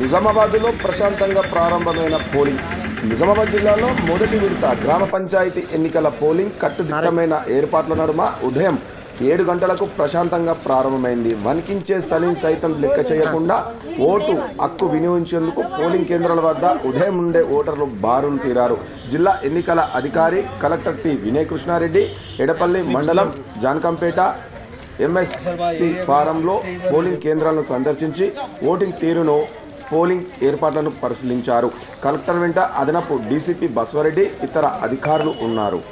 నిజామాబాద్లో ప్రశాంతంగా ప్రారంభమైన పోలింగ్. నిజామాబాద్ జిల్లాలో మొదటి విడత గ్రామ పంచాయతీ ఎన్నికల పోలింగ్ కట్టుదిట్టమైన ఏర్పాట్ల నడుమ ఉదయం ఏడు గంటలకు ప్రశాంతంగా ప్రారంభమైంది. వణికించే చలిని సైతం లెక్క చేయకుండా ఓటు హక్కు వినియోగించేందుకు పోలింగ్ కేంద్రాల వద్ద ఉదయం నుండే ఓటర్లు బారులు తీరారు. జిల్లా ఎన్నికల అధికారి collector T Vinay Krishna Reddy Edapalli mandal Janakampet MSc ఫారంలో పోలింగ్ కేంద్రాలను సందర్శించి ఓటింగ్ తీరును పోలింగ్ ఏర్పాట్లను పరిశీలించారు. కలెక్టర్ వెంట అదనపు డీసీపీ బసవరెడ్డి ఇతర అధికారులు ఉన్నారు.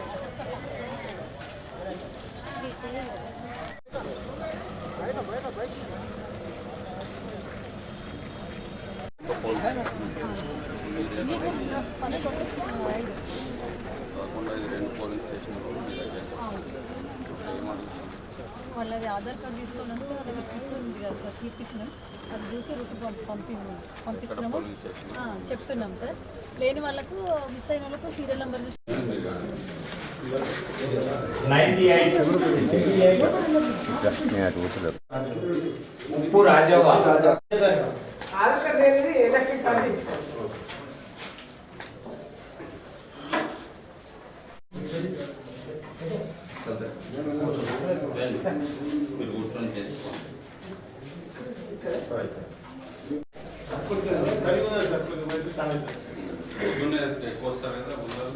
వాళ్ళది ఆధార్ కార్డు తీసుకొని వస్తే వాళ్ళ స్లిప్ ఉంది కదా సార్ స్లిప్ ఇచ్చినాం. అది చూసి రుచి పంపి పంపిస్తున్నాము. ఆ, చెప్తున్నాం సార్. లేని వాళ్ళకు మిస్ అయిన వాళ్ళకు సీరియల్ నెంబర్ చూసి ఉప్పు రాజవ్వ ఆధార్ అనేది ఎలక్షన్ కార్డు ఇచ్చుకోవాలి మీరు కూర్చొని చేసుకోండి పొద్దున్నే ఎక్కువ వస్తారు కదా ముందర.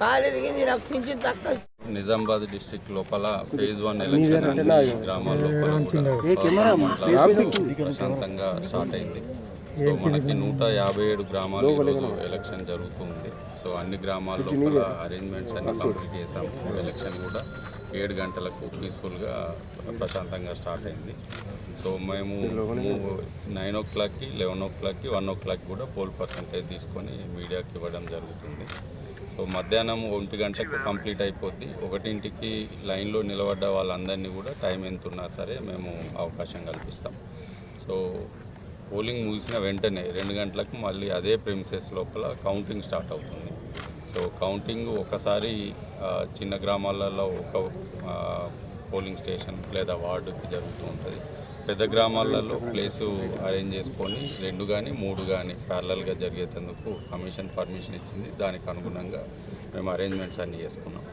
కాలు ఇరిగింది నాకు పింఛన్ తక్కువ నిజామాబాద్ డిస్టిక్ లోపల ఫేజ్ వన్ ఎలక్షన్ గ్రామాల లోపల ప్రశాంతంగా స్టార్ట్ అయింది. సో మనకి నూట యాభై ఏడు గ్రామాలు ఈరోజు ఎలక్షన్ జరుగుతుంది. సో అన్ని గ్రామాల్లో కూడా అరేంజ్మెంట్స్ అన్ని కంప్లీట్ చేసాం ఎలక్షన్ కూడా ఏడు గంటలకు పీస్ఫుల్గా ప్రశాంతంగా స్టార్ట్ అయింది. సో మేము నైన్ ఓ క్లాక్కి లెవెన్ ఓ క్లాక్కి వన్ ఓ క్లాక్ కూడా పోల్ పర్సంటేజ్ తీసుకొని మీడియాకి ఇవ్వడం జరుగుతుంది. సో మధ్యాహ్నం ఒంటి గంటకు కంప్లీట్ అయిపోద్ది. ఒకటింటికి లైన్లో నిలబడ్డ వాళ్ళందరినీ కూడా టైం ఎంత ఉన్నా సరే మేము అవకాశం కల్పిస్తాం. సో పోలింగ్ ముగిసిన వెంటనే రెండు గంటలకు మళ్ళీ అదే ప్రిమిసెస్ లోపల కౌంటింగ్ స్టార్ట్ అవుతుంది. సో కౌంటింగ్ ఒకసారి చిన్న గ్రామాలలో ఒక పోలింగ్ స్టేషన్ లేదా వార్డుకి జరుగుతూ ఉంటుంది. పెద్ద గ్రామాలలో ప్లేసు అరేంజ్ చేసుకొని రెండు కానీ మూడు కానీ ప్యారలల్గా జరిగేటందుకు కమిషన్ పర్మిషన్ ఇచ్చింది. దానికి అనుగుణంగా మేము అరేంజ్మెంట్స్ అన్నీ చేసుకున్నాం.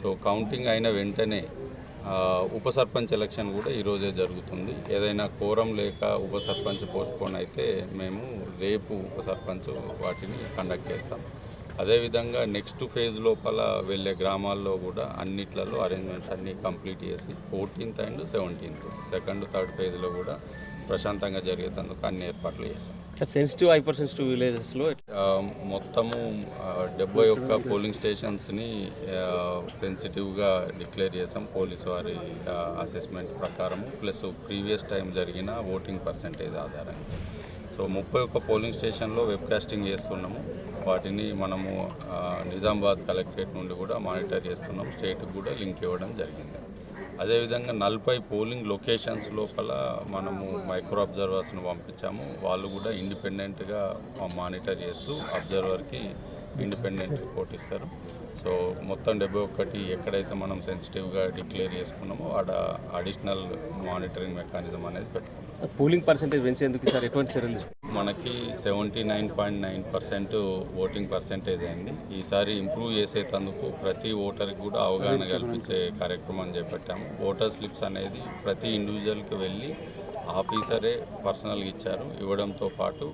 సో కౌంటింగ్ అయిన వెంటనే ఉప సర్పంచ్ ఎలక్షన్ కూడా ఈరోజే జరుగుతుంది. ఏదైనా కోరం లేక ఉప సర్పంచ్ పోస్ట్పోన్ అయితే మేము రేపు ఉప సర్పంచ్ వాటిని కండక్ట్ చేస్తాం. అదేవిధంగా నెక్స్ట్ ఫేజ్ లోపల వెళ్ళే గ్రామాల్లో కూడా అన్నిట్లలో అరేంజ్మెంట్స్ అన్నీ కంప్లీట్ చేసి fourteenth and seventeenth second third ఫేజ్లో కూడా ప్రశాంతంగా జరిగేందుకు అన్ని ఏర్పాట్లు చేస్తాం సార్ సెన్సిటివ్ హైపర్ సెన్సిటివ్ విలేజెస్లో మొత్తము డెబ్బై ఒక్క పోలింగ్ స్టేషన్స్ని సెన్సిటివ్గా డిక్లేర్ చేసాం పోలీసు వారి అసెస్మెంట్ ప్రకారము. ప్లస్ ప్రీవియస్ టైం జరిగిన ఓటింగ్ పర్సంటేజ్ ఆధారంగా. సో ముప్పై ఒక్క పోలింగ్ స్టేషన్లో వెబ్కాస్టింగ్ చేస్తున్నాము. వాటిని మనము నిజామాబాద్ కలెక్టరేట్ నుండి కూడా మానిటర్ చేస్తున్నాం. స్టేట్కి కూడా లింక్ ఇవ్వడం జరిగింది. అదేవిధంగా నలభై పోలింగ్ లొకేషన్స్ లోపల మనము మైక్రో అబ్జర్వర్స్ను పంపించాము. వాళ్ళు కూడా ఇండిపెండెంట్గా మానిటర్ చేస్తూ అబ్జర్వర్కి ఇండిపెండెంట్ రిపోర్ట్ ఇస్తారు. సో మొత్తం డెబ్బై ఒక్కటి ఎక్కడైతే మనం సెన్సిటివ్గా డిక్లేర్ చేసుకున్నామో ఆడ అడిషనల్ మానిటరింగ్ మెకానిజం అనేది పెట్టుకున్నాం పోలింగ్ పర్సెంటేజ్ పెంచేందుకు సార్ ఎటువంటి చర్యలు మనకి seventy nine point nine percent voting percentage అయింది. ఈసారి ఇంప్రూవ్ చేసేటందుకు ప్రతి ఓటర్కి కూడా అవగాహన కల్పించే కార్యక్రమం చేపట్టాము ఓటర్ స్లిప్స్ అనేది ప్రతి ఇండివిజువల్కి వెళ్ళి ఆఫీసరే పర్సనల్గా ఇచ్చారు. ఇవ్వడంతో పాటు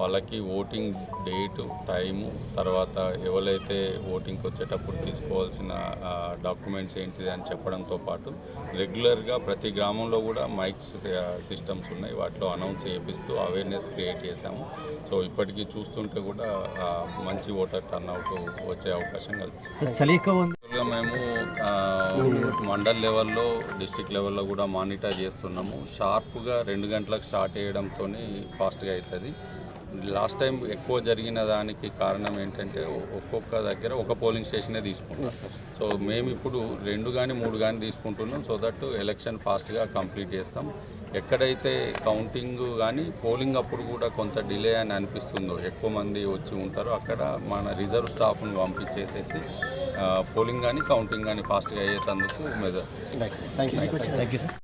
వాళ్ళకి ఓటింగ్ డేటు టైము తర్వాత ఎవరైతే ఓటింగ్కి వచ్చేటప్పుడు తీసుకోవాల్సిన డాక్యుమెంట్స్ ఏంటిది అని చెప్పడంతో పాటు రెగ్యులర్గా ప్రతి గ్రామంలో కూడా మైక్స్ సిస్టమ్స్ ఉన్నాయి. వాటిలో అనౌన్స్ చేపిస్తూ అవేర్నెస్ క్రియేట్ చేశాము. సో ఇప్పటికీ చూస్తుంటే కూడా మంచి ఓటర్ టర్న్అవుట్ వచ్చే అవకాశం కల్పిస్తుంది. మేము మండల్ లెవెల్లో డిస్టిక్ లెవెల్లో కూడా మానిటర్ చేస్తున్నాము. షార్ప్గా రెండు గంటలకు స్టార్ట్ చేయడంతో ఫాస్ట్గా అవుతుంది. లాస్ట్ టైం ఎక్కువ జరిగిన దానికి కారణం ఏంటంటే ఒక్కొక్క దగ్గర ఒక పోలింగ్ స్టేషనే తీసుకుంటాం సో మేము ఇప్పుడు రెండు కానీ మూడు కానీ తీసుకుంటున్నాం. సో దట్ ఎలక్షన్ ఫాస్ట్గా కంప్లీట్ చేస్తాం. ఎక్కడైతే కౌంటింగ్ కానీ పోలింగ్ అప్పుడు కూడా కొంత డిలే అని అనిపిస్తుందో ఎక్కువ మంది వచ్చి ఉంటారో అక్కడ మన రిజర్వ్ స్టాఫ్ను పంపించేసేసి పోలింగ్ కానీ కౌంటింగ్ కానీ ఫాస్ట్గా అయ్యేటందుకు మెజర్స్ థ్యాంక్ యూ